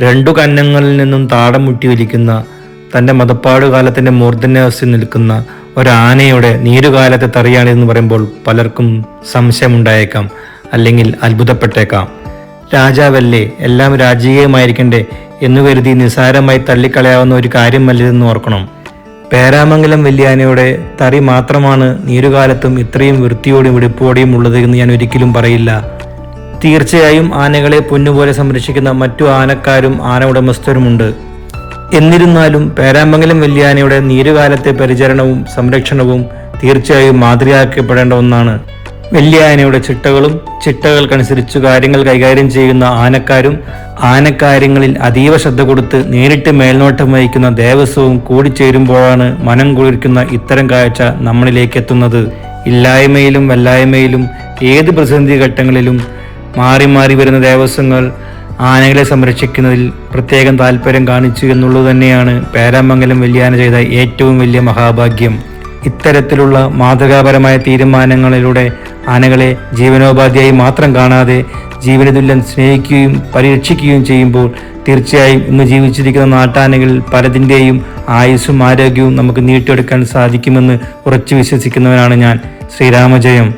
രണ്ടു കന്നങ്ങളിൽ നിന്നും താടം മുട്ടി വലിക്കുന്ന തന്റെ മതപ്പാടുകാലത്തിന്റെ മൂർധന്യാവസ്ഥയിൽ നിൽക്കുന്ന ഒരാനയുടെ നീരുകാലത്തെ തറിയാണിതെന്ന് പറയുമ്പോൾ പലർക്കും സംശയമുണ്ടായേക്കാം അല്ലെങ്കിൽ അത്ഭുതപ്പെട്ടേക്കാം. രാജാവല്ലേ എല്ലാം രാജകീയമായിരിക്കണ്ടേ എന്നു കരുതി നിസാരമായി തള്ളിക്കളയാവുന്ന ഒരു കാര്യമല്ലെന്ന് ഓർക്കണം. പേരാമംഗലം വല്യാനയുടെ തറി മാത്രമാണ് നീരുകാലത്തും ഇത്രയും വൃത്തിയോടെയും വെടിപ്പോടെയും ഉള്ളത് എന്ന് ഞാൻ ഒരിക്കലും പറയില്ല. തീർച്ചയായും ആനകളെ പൊന്നുപോലെ സംരക്ഷിക്കുന്ന മറ്റു ആനക്കാരും ആന ഉടമസ്ഥരുമുണ്ട്. എന്നിരുന്നാലും പേരാമംഗലം വല്യാനയുടെ നീരുകാലത്തെ പരിചരണവും സംരക്ഷണവും തീർച്ചയായും മാതൃകയാക്കപ്പെടേണ്ട ഒന്നാണ്. വെല്ലിയാനയുടെ ചിട്ടകളും ചിട്ടകൾക്കനുസരിച്ച് കാര്യങ്ങൾ കൈകാര്യം ചെയ്യുന്ന ആനക്കാരും ആനക്കാര്യങ്ങളിൽ അതീവ ശ്രദ്ധ കൊടുത്ത് നേരിട്ട് മേൽനോട്ടം വഹിക്കുന്ന ദേവസ്വവും കൂടിച്ചേരുമ്പോഴാണ് മനം കുളിർക്കുന്ന ഇത്തരം കാഴ്ച നമ്മളിലേക്ക് എത്തുന്നത് ഇല്ലായ്മയിലും വല്ലായ്മയിലും ഏത് പ്രതിസന്ധി ഘട്ടങ്ങളിലും മാറി മാറി വരുന്ന ദേവസ്വങ്ങൾ ആനകളെ സംരക്ഷിക്കുന്നതിൽ പ്രത്യേകം താല്പര്യം കാണിച്ചു എന്നുള്ളത് തന്നെയാണ് പേരാമംഗലം വല്യാന ചെയ്ത ഏറ്റവും വലിയ മഹാഭാഗ്യം. ഇത്തരത്തിലുള്ള മാതൃകാപരമായ തീരുമാനങ്ങളിലൂടെ ആനകളെ ജീവനോപാധിയായി മാത്രം കാണാതെ ജീവനതുല്യം സ്നേഹിക്കുകയും പരിരക്ഷിക്കുകയും ചെയ്യുമ്പോൾ തീർച്ചയായും ഇന്ന് ജീവിച്ചിരിക്കുന്ന നാട്ടാനകളിൽ പലതിന്റെയും ആയുസ്സും ആരോഗ്യവും നമുക്ക് നീട്ടിയെടുക്കാൻ സാധിക്കുമെന്ന് ഉറച്ചു വിശ്വസിക്കുന്നവനാണ് ഞാൻ. ശ്രീരാമജയം.